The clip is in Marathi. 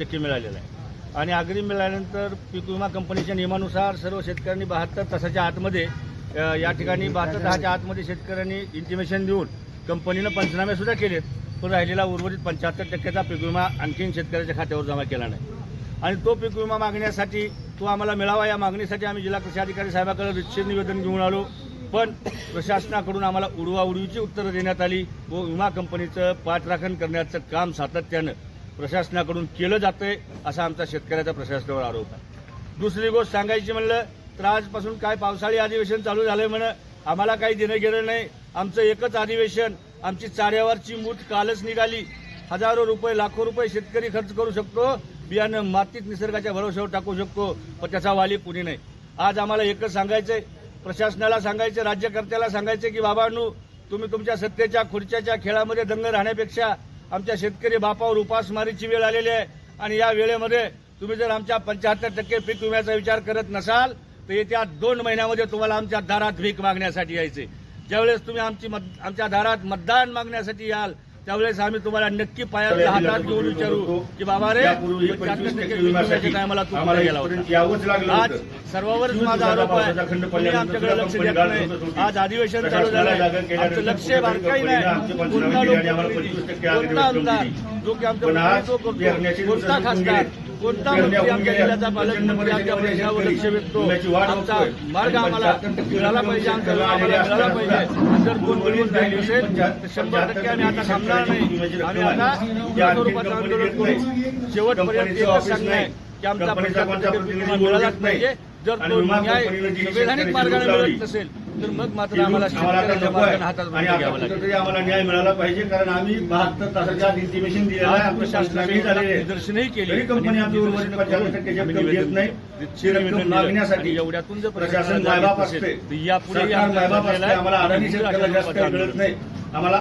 टक्के मिळालेला आहे. आणि अग्रिम मिळाल्यानंतर पीक विमा कंपनीच्या नियमानुसार सर्व शेतकऱ्यांनी बहात्तर तासाच्या आतमध्ये या ठिकाणी बहात्तर तासाच्या आतमध्ये शेतकऱ्यांनी इंटिमेशन देऊन कंपनीनं पंचनामे सुद्धा केलेत पण राहिलेला उर्वरित पंच्याहत्तर टक्क्याचा पीक विमा आणखीन शेतकऱ्याच्या खात्यावर जमा केला नाही. आणि तो पीक विमा मागण्यासाठी तो आम्हाला मिळावा या मागणीसाठी आम्ही जिल्हा कृषी अधिकारी साहेबाकडे रितशीर निवेदन घेऊन आलो पण प्रशासनाकडून आम्हाला उडवाउडवीची उत्तरं देण्यात आली व विमा कंपनीचं पाठराखण करण्याचं काम सातत्यानं प्रशासनाकडून केलं जातंय असा आमचा शेतकऱ्याचा प्रशासनावर आरोप आहे. दुसरी गोष्ट सांगायची म्हणलं तर आजपासून काय पावसाळी अधिवेशन चालू झालंय म्हण आम्हाला काही देणं गेलं नाही. आमचं एकच अधिवेशन आमची चाऱ्यावरची मूठ कालच निघाली. हजारो रुपये लाखो रुपये शेतकरी खर्च करू शकतो. बियाणं मातीत निसर्गाच्या भरोश्यावर टाकू शकतो. पण त्याचा वाली कुणी नाही. आज आम्हाला एकच सांगायचंय प्रशासनाला सांगायचं राज्यकर्त्याला सांगायचं की बाबांनो तुम्ही तुमच्या सत्तेच्या खुर्च्याच्या खेळामध्ये दंग राहण्यापेक्षा आमच्या शेतकरी बापावर उपासमारीची वेळ आलेली आहे. आणि या वेळेमध्ये तुम्ही जर आमच्या पंच्याहत्तर टक्के पीक विम्याचा विचार करत नसाल तर येत्या दोन महिन्यामध्ये तुम्हाला आमच्या दारात भीक मागण्यासाठी यायचे. ज्यावेळेस तुम्ही आमची मत- आमच्या दारात मतदान मागण्यासाठी याल त्यावेळेस आम्ही तुम्हाला नक्की पायात हातात घेऊन विचारू की बाबा रे यापूर्वी पंच्याहत्तर 25 टक्के टक्के पीक विम्यासाठी विम्याच्या टायमाला तू आम्हाला कुठे गेला आज. सर्वांवरच जून माझा आरोप आहे तुम्ही आमच्याकडे लक्ष देत नाही. आज अधिवेशन चालू झालं आमचं लक्ष बारकाई नाही कोणता पंचनामे केले आणि आम्हाला लोकप्रतिनिधी, 25 टक्के कोणता आग्रह आमदार. जो की आमच्या कोणता खासदार. कोणता मंत्री आमच्या. जिल्ह्याचा पालकमंत्री आमच्या प्रश्नावर लक्ष वेधतो. आमचा. मार्ग आम्हाला 75 टक्के मिळाला पाहिजे. आमचा आम्हाला मिळाला पाहिजे. जर कोण बोलून राहिली असेल तर शंभर टक्के आम्ही आता थांबणार नाही. आम्ही आता स्वरूपाचं आंदोलन करू शेवटपर्यंत एकच सांगणं आहे की आमचा बोलू मिळालाच. पाहिजे. जर तो न्याय संवैधानिक मार्गाने मिळत नसेल तर मग मात्र आम्हाला आम्हाला आता शेतकऱ्याच्या नको आहे. मार्गाने हातात आणि मध्ये आता घ्यावं लागेल कुठेतरी आम्हाला न्याय मिळाला पाहिजे कारण आम्ही बहात्तर तासाच्या आत इंटिमेशन दिलेलं आहे. आज आपलं प्रशासनाने शासनाने झालेले आहे. निदर्शनही केली तरी कंपनी आमची उर्वरित पंच्याहत्तर टक्क्याची रक्कम देत नाही. ती रक्कम मागण्यासाठी एवढ्यातून जर प्रशासन मायबाप असते. सरकार आमचा मायबाप असते. आम्हाला अडाणी शेतकऱ्याला जास्त कळत नाही. आम्हाला